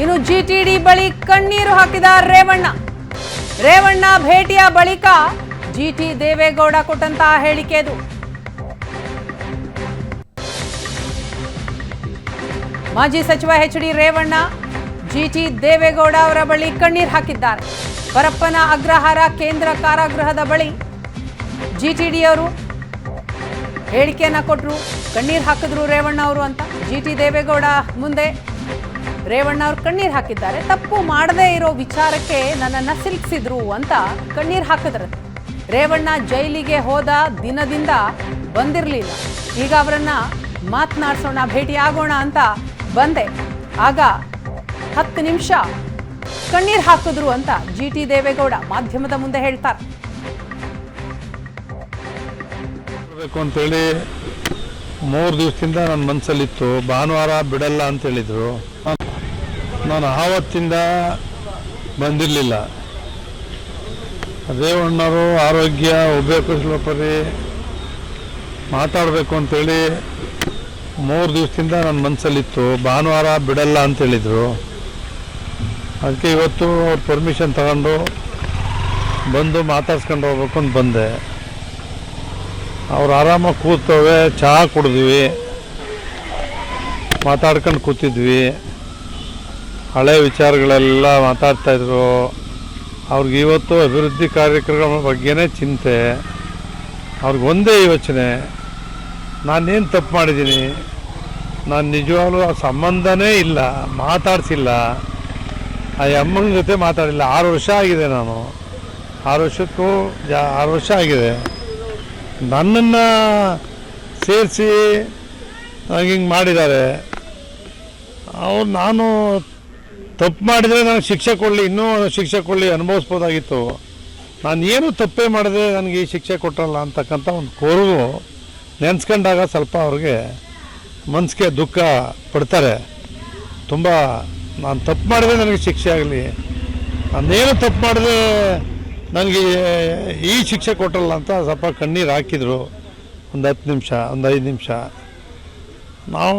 ಇನ್ನು ಜಿಟಿಡಿ ಬಳಿ ಕಣ್ಣೀರು ಹಾಕಿದ ರೇವಣ್ಣ. ರೇವಣ್ಣ ಭೇಟಿಯ ಬಳಿಕ ಜಿಟಿ ದೇವೇಗೌಡ ಕೊಟ್ಟಂತಹ ಹೇಳಿಕೆ ಅದು. ಮಾಜಿ ಸಚಿವ H D Revanna GT Devegowda ಅವರ ಬಳಿ ಕಣ್ಣೀರು ಹಾಕಿದ್ದಾರೆ. ಪರಪ್ಪನ ಅಗ್ರಹಾರ ಕೇಂದ್ರ ಕಾರಾಗೃಹದ ಬಳಿ ಜಿಟಿಡಿ ಅವರು ಹೇಳಿಕೆಯನ್ನ ಕೊಟ್ಟರು ಕಣ್ಣೀರು ಹಾಕಿದ್ರು ರೇವಣ್ಣ ಅವರು ಅಂತ. ಜಿಟಿ ದೇವೇಗೌಡ ಮುಂದೆ ರೇವಣ್ಣ ಅವರು ಕಣ್ಣೀರ್ ಹಾಕಿದ್ದಾರೆ. ತಪ್ಪು ಮಾಡದೇ ಇರೋ ವಿಚಾರಕ್ಕೆ ನನ್ನನ್ನು ಸಿಲ್ಕಿಸಿದ್ರು ಅಂತ ಕಣ್ಣೀರ್ ಹಾಕಿದ್ರು. ರೇವಣ್ಣ ಜೈಲಿಗೆ ಹೋದ ದಿನದಿಂದ ಬಂದಿರಲಿಲ್ಲ. ಈಗ ಅವರನ್ನ ಮಾತನಾಡ್ಸೋಣ, ಭೇಟಿ ಆಗೋಣ ಅಂತ ಬಂದೆ. ಆಗ ಹತ್ತು ನಿಮಿಷ ಕಣ್ಣೀರ್ ಹಾಕಿದ್ರು ಅಂತ ಜಿ ಟಿ ದೇವೇಗೌಡ ಮಾಧ್ಯಮದ ಮುಂದೆ ಹೇಳ್ತಾರೆ. ಅಂತೇಳಿ ಮೂರು ದಿವಸದಿಂದ ನನ್ನ ಮನಸ್ಸಲ್ಲಿತ್ತು ಭಾನುವಾರ ಬಿಡಲ್ಲ ಅಂತ ಹೇಳಿದರು. ನಾನು ಆವತ್ತಿಂದ ಬಂದಿರಲಿಲ್ಲ. ರೇವಣ್ಣವರು ಆರೋಗ್ಯ ಉಭಯ ಪರಿ ಮಾತಾಡಬೇಕು ಅಂತೇಳಿ ಮೂರು ದಿವಸದಿಂದ ನನ್ನ ಮನಸ್ಸಲ್ಲಿತ್ತು ಭಾನುವಾರ ಬಿಡಲ್ಲ ಅಂತ ಹೇಳಿದರು ಅದಕ್ಕೆ ಇವತ್ತು ಅವ್ರ ಪರ್ಮಿಷನ್ ತಗೊಂಡು ಬಂದು ಮಾತಾಡ್ಸ್ಕೊಂಡು ಹೋಗ್ಬೇಕು ಅಂತ ಬಂದೆ. ಅವ್ರು ಆರಾಮಾಗಿ ಕೂತವೆ ಚಹಾ ಕುಡಿದ್ವಿ. ಮಾತಾಡ್ಕೊಂಡು ಕೂತಿದ್ವಿ. ಹಳೆ ವಿಚಾರಗಳೆಲ್ಲ ಮಾತಾಡ್ತಾ ಮಾತಾಡ್ತಾಯಿದ್ರು ಅವ್ರಿಗೆ ಇವತ್ತು ಅಭಿವೃದ್ಧಿ ಕಾರ್ಯಕ್ರಮಗಳ ಬಗ್ಗೆನೇ ಚಿಂತೆ. ಅವ್ರಿಗೊಂದೇ ಯೋಚನೆ. ನಾನೇನು ತಪ್ಪು ಮಾಡಿದ್ದೀನಿ? ನಾನು ನಿಜವಾಗ್ಲೂ ಆ ಸಂಬಂಧನೇ ಇಲ್ಲ, ಮಾತಾಡ್ಸಿಲ್ಲ. ಆ ಅಮ್ಮನ ಜೊತೆ ಮಾತಾಡಿಲ್ಲ. ಆರು ವರ್ಷ ಆಗಿದೆ ನಾನು. ಆರು ವರ್ಷಕ್ಕೂ ಜಾ, ಆರು ವರ್ಷ ಆಗಿದೆ. ನನ್ನನ್ನು ಸೇರಿಸಿ ಹಿಂಗೆ ಮಾಡಿದ್ದಾರೆ. ಅವ್ರು ನಾನು ತಪ್ಪು ಮಾಡಿದರೆ ನನಗೆ ಶಿಕ್ಷೆ ಕೊಡಲಿ, ಇನ್ನೂ ಶಿಕ್ಷೆ ಕೊಡಲಿ ಅನುಭವಿಸ್ಬೋದಾಗಿತ್ತು. ನಾನು ಏನು ತಪ್ಪೇ ಮಾಡಿದೆ ನನಗೆ ಈ ಶಿಕ್ಷೆ ಕೊಟ್ಟಲ್ಲ ಅಂತಕ್ಕಂಥ ಒಂದು ಕೋರು ನೆನೆಸ್ಕೊಂಡಾಗ ಸ್ವಲ್ಪ ಅವ್ರಿಗೆ ಮನಸ್ಸಿಗೆ ದುಃಖ ಪಡ್ತಾರೆ. ತುಂಬ ನಾನು ತಪ್ಪು ಮಾಡಿದ್ರೆ ನನಗೆ ಶಿಕ್ಷೆ ಆಗಲಿ, ನಾನೇನು ತಪ್ಪು ಮಾಡಿದ್ರೆ ನನಗೆ ಈ ಶಿಕ್ಷೆ ಕೊಟ್ಟಲ್ಲ ಅಂತ ಸ್ವಲ್ಪ ಕಣ್ಣೀರು ಹಾಕಿದರು. ಒಂದು ಹತ್ತು ನಿಮಿಷ, ಒಂದು ಐದು ನಿಮಿಷ. ನಾವು